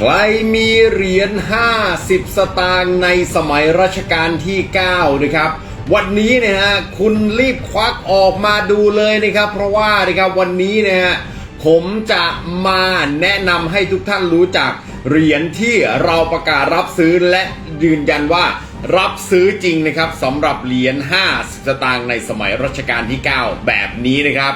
ใครมีเหรียญ 50 สตางค์ในสมัยรัชกาลที่ 9 นะครับ วันนี้นะฮะคุณรีบควักออกมาดูเลยนะครับ เพราะว่านะครับวันนี้นะฮะผมจะมาแนะนำให้ทุกท่านรู้จักเหรียญที่เราประกาศรับซื้อและยืนยันว่ารับซื้อจริงนะครับสำหรับเหรียญ50สตางค์ในสมัยรัชกาลที่ 9 แบบนี้นะครับ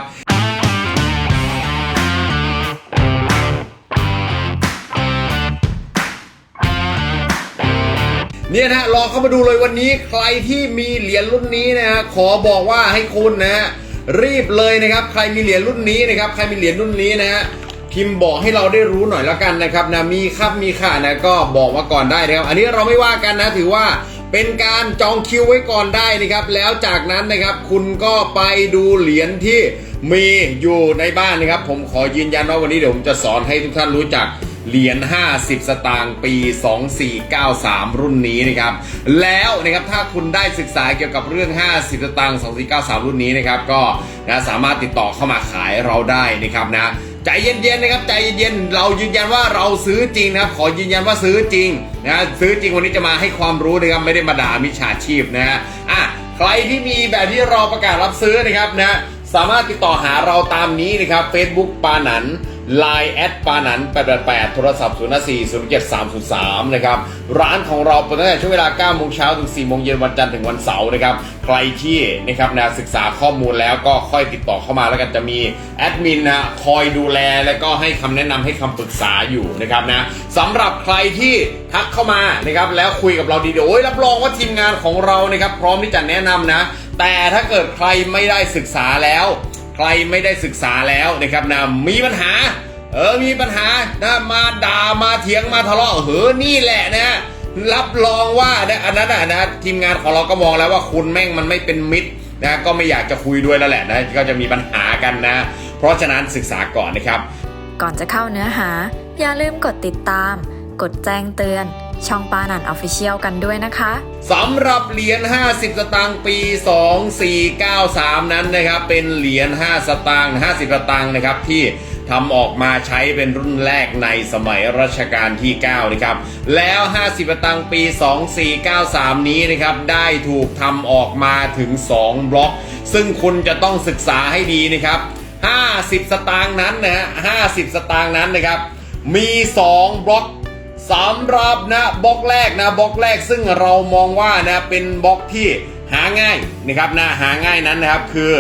เนี่ยนะฮะลอเข้ามาดูเลยวันนี้ใครที่มีเหรียญรุ่นนี้นะฮะขอบอกว่าให้คุณนะฮะรีบเลยนะครับใครมีเหรียญรุ่นนี้นะครับใครมีเหรียญรุ่นนี้นะฮะพิมพ์บอกให้เราได้รู้หน่อยแล้วกันนะครับนะมีครับมีค่ะนะก็บอกมาก่อนได้นะครับ อันนี้เราไม่ว่ากันนะถือว่าเป็นการจองคิวไว้ก่อนได้นะครับ แล้วจากนั้นนะครับคุณก็ไปดูเหรียญที่มีอยู่ในบ้านนะครับ ผมขอยืนยันว่าวันนี้เดี๋ยวผมจะสอนให้ทุกท่านรู้จัก เหรียญ 50 สตางค์ปี 2493 รุ่นนี้นะครับ แล้วนะครับถ้าคุณได้ศึกษาเกี่ยวกับเรื่อง 50 สตางค์2493 รุ่นนี้นะครับ ก็นะสามารถติดต่อเข้ามาขายเราได้นะครับนะใจเย็นๆนะครับใจเย็นๆเรายืนยันว่าเราซื้อจริงนะครับ ขอยืนยันว่าซื้อจริงนะซื้อจริงวันนี้จะมาให้ความรู้นะครับไม่ได้มาด่ามิจฉาชีพนะฮะอะใครที่มีแบบที่เราประกาศรับซื้อนะครับนะสามารถติดต่อหาเราตามนี้นะครับ Facebook ปานัน Line แอดปานันแ888 โทรศัพท์ 0 4 0 7 3 0 3 นะครับ ร้านของเราเปิดตั้งแต่ช่วงเวลา 9 โมงเช้าถึง 4 โมงเย็นวันจันทร์ถึงวันเสาร์นะครับ ใครที่นะครับนะศึกษาข้อมูลแล้วก็ค่อยติดต่อเข้ามาแล้วกันจะมีแอดมินนะคอยดูแลและก็ให้คำแนะนำให้คำปรึกษาอยู่นะครับนะสำหรับใครที่ทักเข้ามานะครับแล้วคุยกับเราดีๆโอ้ยรับรองว่าทีมงานของเรานะครับพร้อมที่จะแนะนำนะ แต่ถ้าเกิดใครไม่ได้ศึกษาแล้ว ใครไม่ได้ศึกษาแล้วนะครับนะมีปัญหา เออมีปัญหานะมาด่ามาเถียงมาทะเลาะเฮ้อนี่แหละนะรับรองว่านะอันนั้นนะนะทีมงานของเราก็มองแล้วว่าคุณแม่งมันไม่เป็นมิตรนะก็ไม่อยากจะคุยด้วยแล้วแหละนะก็จะมีปัญหากันนะ เพราะฉะนั้นศึกษาก่อนนะครับ ก่อนจะเข้าเนื้อหา อย่าลืมกดติดตาม กดแจ้งเตือน ช่องปานันออฟฟิเชียลกันด้วยนะคะสำหรับเหรียญ 50 สตางค์ปี 2493 นั้นนะครับ เป็นเหรียญ 5 สตางค์50 สตางค์นะครับที่ทำออกมาใช้เป็นรุ่นแรกในสมัยรัชกาลที่ 9 นะครับ แล้ว 50สตางค์ปี 2493 นี้นะครับ ได้ถูกทำออกมาถึง 2 บล็อก ซึ่งคุณจะต้องศึกษาให้ดีนะครับ 50 สตางค์นั้นนะฮะ50 สตางค์นั้นนะครับ มี 2 บล็อก สำหรับนะบล็อกแรกนะบล็อกแรกซึ่งเรามองว่านะเป็นบล็อกที่หาง่ายนะครับนะหาง่ายนั้นนะครับคือ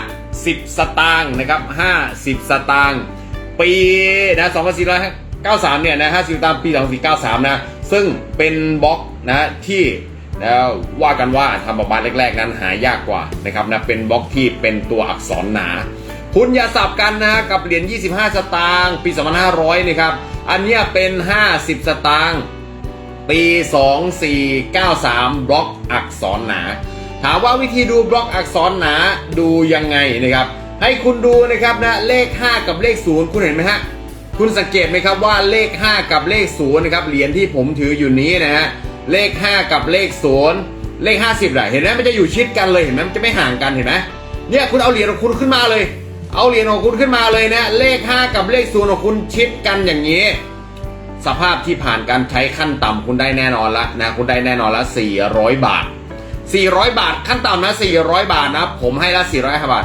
50 สตางค์นะครับ50 สตางค์ปีนะ2493เนี่ยนะ50สตางค์ปี2493นะซึ่งเป็นบล็อกนะที่นะว่ากันว่าทำออกมาแรก ๆ นั้นหายากกว่านะครับนะเป็นบล็อกที่เป็นตัวอักษรหนา คุณอย่าสับกันนะกับเหรียญ25 สตางค์ปี2500นะครับ อันเนี้ยเป็น 50 สตางค์ปี 2493 บล็อกอักษรหนา ถามว่าวิธีดูบล็อกอักษรหนาดูยังไงนะครับ ให้คุณดูนะครับนะเลข 5 กับเลข 0 คุณเห็นไหมฮะ คุณสังเกตไหมครับว่าเลข 5 กับเลข 0 นะครับ เหรียญที่ผมถืออยู่นี้นะฮะ เลข 5 กับเลข 0 เลข 50แหละเห็นไหมมันจะอยู่ชิดกันเลย เห็นไหมมันจะไม่ห่างกันเห็นไหมเนี่ยคุณเอาเหรียญของคุณขึ้นมาเลย เอาเหรียญของคุณขึ้นมาเลยนะ เลข 5 กับเลข0ของคุณชิดกันอย่างนี้ สภาพที่ผ่านการใช้ขั้นต่ำคุณได้แน่นอนละนะ คุณได้แน่นอนละ 400 บาท 400 บาทขั้นต่ำนะ 400 บาทนะ ผมให้ละ400บาท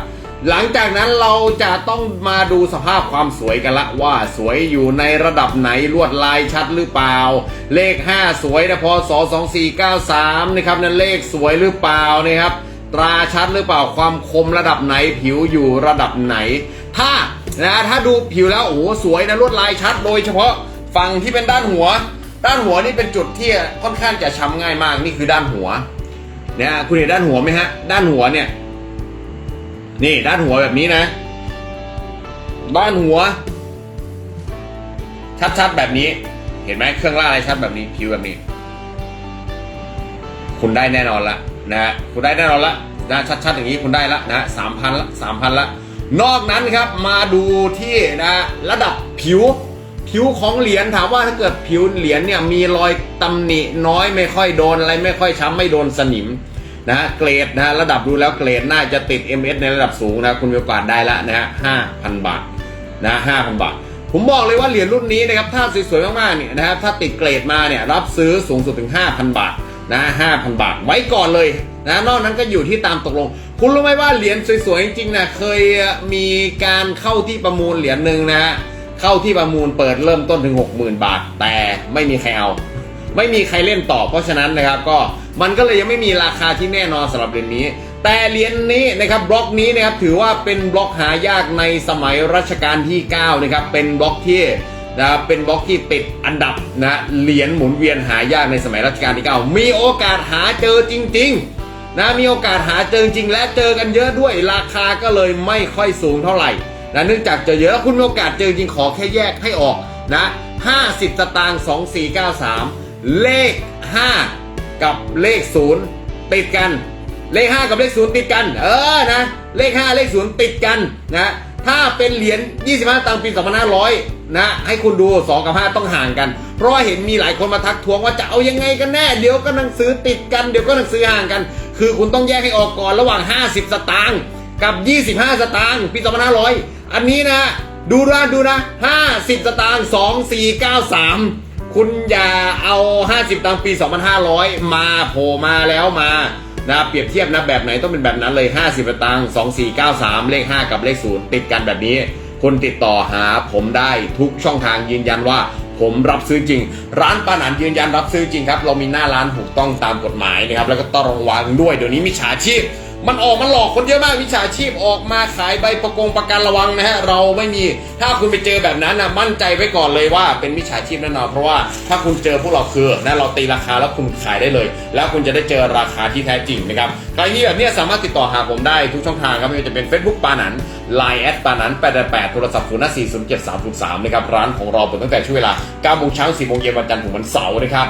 หลังจากนั้นเราจะต้องมาดูสภาพความสวยกันละว่าสวยอยู่ในระดับไหนลวดลายชัดหรือเปล่า เลข 5 สวยนะพศ2493นะครับนั่นเลขสวยหรือเปล่านะครับ ตราชัดหรือเปล่าความคมระดับไหนผิวอยู่ระดับไหน ถ้านะถ้าดูผิวแล้วโอ้สวยนะลวดลายชัด โดยเฉพาะฝั่งที่เป็นด้านหัว ด้านหัวนี่เป็นจุดที่ค่อนข้างจะช้ำง่ายมากนี่คือด้านหัวเนี่ยคุณเห็นด้านหัวไหมฮะ ด้านหัวเนี่ย นี่ด้านหัวแบบนี้นะ ด้านหัว ชัดๆแบบนี้ เห็นไหมเครื่องล่าอะไรชัดแบบนี้ผิวแบบนี้ คุณได้แน่นอนละ นะฮะคุณได้แน่นอนละนะชัดๆอย่างนี้คุณได้ละนะสามพันละสามพันละ นอกนั้นครับมาดูที่นะระดับผิวผิวของเหรียญถามว่าถ้าเกิดผิวเหรียญเนี่ยมีรอยตำหนิน้อยไม่ค่อยโดนอะไรไม่ค่อยช้ำไม่โดนสนิมนะเกรดนะฮะระดับดูแล้วเกรดน่าจะติด MS ในระดับสูงนะคุณมีโอกาสได้ละนะฮะห้าพันบาทนะห้าพันบาท ผมบอกเลยว่าเหรียญรุ่นนี้นะครับถ้าสวยๆมากๆเนี่ยนะครับถ้าติดเกรดมาเนี่ยรับซื้อสูงสุดถึง 5,000 บาท นะ5,000บาทไว้ก่อนเลยนะนอกนั้นก็อยู่ที่ตามตกลง คุณรู้ไหมว่าเหรียญสวยๆจริงๆนะเคยมีการเข้าที่ประมูลเหรียญหนึ่งนะฮะเข้าที่ประมูลเปิดเริ่มต้นถึง 60,000 บาท แต่ไม่มีใครเอาไม่มีใครเล่นต่อ เพราะฉะนั้นนะครับก็มันก็เลยยังไม่มีราคาที่แน่นอนสำหรับเหรียญนี้ แต่เหรียญนี้นะครับบล็อกนี้นะครับถือว่าเป็นบล็อกหายากในสมัยรัชกาลที่ 9 นะครับเป็นบล็อกที่ นะเป็นบล็อกที่ติดอันดับนะเหรียญหมุนเวียนหายากในสมัยรัชกาลที่9มีโอกาสหาเจอจริง ๆ นะมีโอกาสหาเจอจริงและเจอกันเยอะด้วยราคาก็เลยไม่ค่อยสูงเท่าไหร่นะเนื่องจากเจอเยอะคุณมีโอกาสเจอจริงขอแค่แยกให้ออกนะ50 สตางค์2493 เลข 5 กับเลข 0 ติดกัน เลข 5 กับเลข 0 ติดกัน เออนะ เลข 5 เลข 0 ติดกันนะ ถ้าเป็นเหรียญ25ตังค์ปี 2500 นะ ให้คุณดู 2 กับ 5 ต้องห่างกัน เพราะว่าเห็นมีหลายคนมาทักท้วงว่าจะเอายังไงกันแน่ เดี๋ยวก็หนังสือติดกัน เดี๋ยวก็หนังสือห่างกัน คือคุณต้องแยกให้ออกก่อนระหว่าง 50 สตางค์กับ 25 สตางค์ปี2500 อันนี้นะ ดูนะดูนะ 50 สตางค์2493 คุณอย่าเอา 50ตังค์ปี 2500 มาโผล่มาแล้วมานะเปรียบเทียบนะแบบไหนต้องเป็นแบบนั้นเลย 50 ตังค์2493 เลข 5 กับเลข 0 ติดกันแบบนี้ คุณติดต่อหาผมได้ทุกช่องทางยืนยันว่าผมรับซื้อจริง ร้านปาหนันยืนยันรับซื้อจริงครับ เรามีหน้าร้านถูกต้องตามกฎหมายนะครับ แล้วก็ต้องระวังด้วย เดี๋ยวนี้มิจฉาชีพ มันออกมาหลอกคนเยอะมากมิจฉาชีพออกมาขายใบประกงประกันระวังนะฮะเราไม่มีถ้าคุณไปเจอแบบนั้นนะมั่นใจไว้ก่อนเลยว่าเป็นมิจฉาชีพแน่นอนเพราะว่าถ้าคุณเจอพวกเราคือนะเราตีราคาแล้วคุณขายได้เลย แล้วคุณจะได้เจอราคาที่แท้จริงนะครับใครมีแบบนี้สามารถติดต่อหาผมได้ทุกช่องทางครับไม่ว่าจะเป็น Facebook ปานัน Line แอดปานัน888โทรศัพท์0 4 0 7 3 0 3นะครับร้านของเราเปิดตั้งแต่ช่วงเวลา9โมงเช้า4โมงเย็นวันจันทร์ถึงวันเสาร์นะครับ